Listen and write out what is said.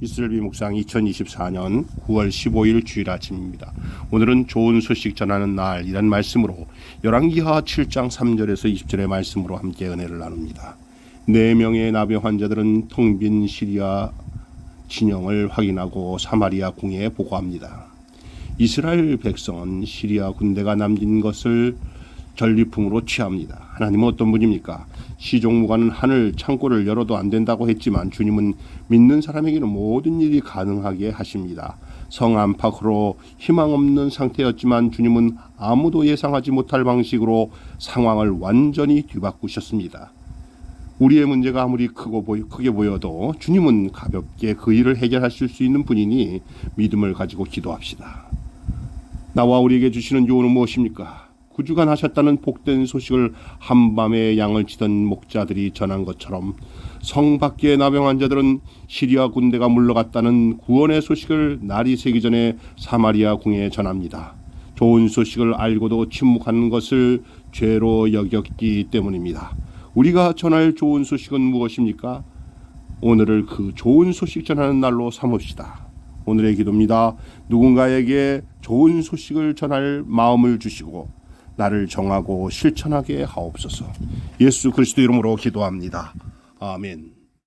이슬비 묵상 2024년 9월 15일 주일 아침입니다. 오늘은 좋은 소식 전하는 날이란 말씀으로 열왕기하 7장 3절에서 20절의 말씀으로 함께 은혜를 나눕니다. 네 명의 나병 환자들은 텅빈 시리아 진영을 확인하고 사마리아 궁에 보고합니다. 이스라엘 백성은 시리아 군대가 남긴 것을 전리품으로 취합니다. 하나님은 어떤 분입니까? 시종무가는 하늘 창고를 열어도 안 된다고 했지만 주님은 믿는 사람에게는 모든 일이 가능하게 하십니다. 성 안팎으로 희망 없는 상태였지만 주님은 아무도 예상하지 못할 방식으로 상황을 완전히 뒤바꾸셨습니다. 우리의 문제가 아무리 크고 보이, 크게 보여도 주님은 가볍게 그 일을 해결하실 수 있는 분이니 믿음을 가지고 기도합시다. 나와 우리에게 주시는 요원은 무엇입니까? 구주간 하셨다는 복된 소식을 한밤에 양을 치던 목자들이 전한 것처럼 성 밖의 나병 환자들은 시리아 군대가 물러갔다는 구원의 소식을 날이 새기 전에 사마리아 궁에 전합니다. 좋은 소식을 알고도 침묵하는 것을 죄로 여겼기 때문입니다. 우리가 전할 좋은 소식은 무엇입니까? 오늘을 그 좋은 소식 전하는 날로 삼읍시다. 오늘의 기도입니다. 누군가에게 좋은 소식을 전할 마음을 주시고 나를 정하고 실천하게 하옵소서. 예수 그리스도 이름으로 기도합니다. 아멘.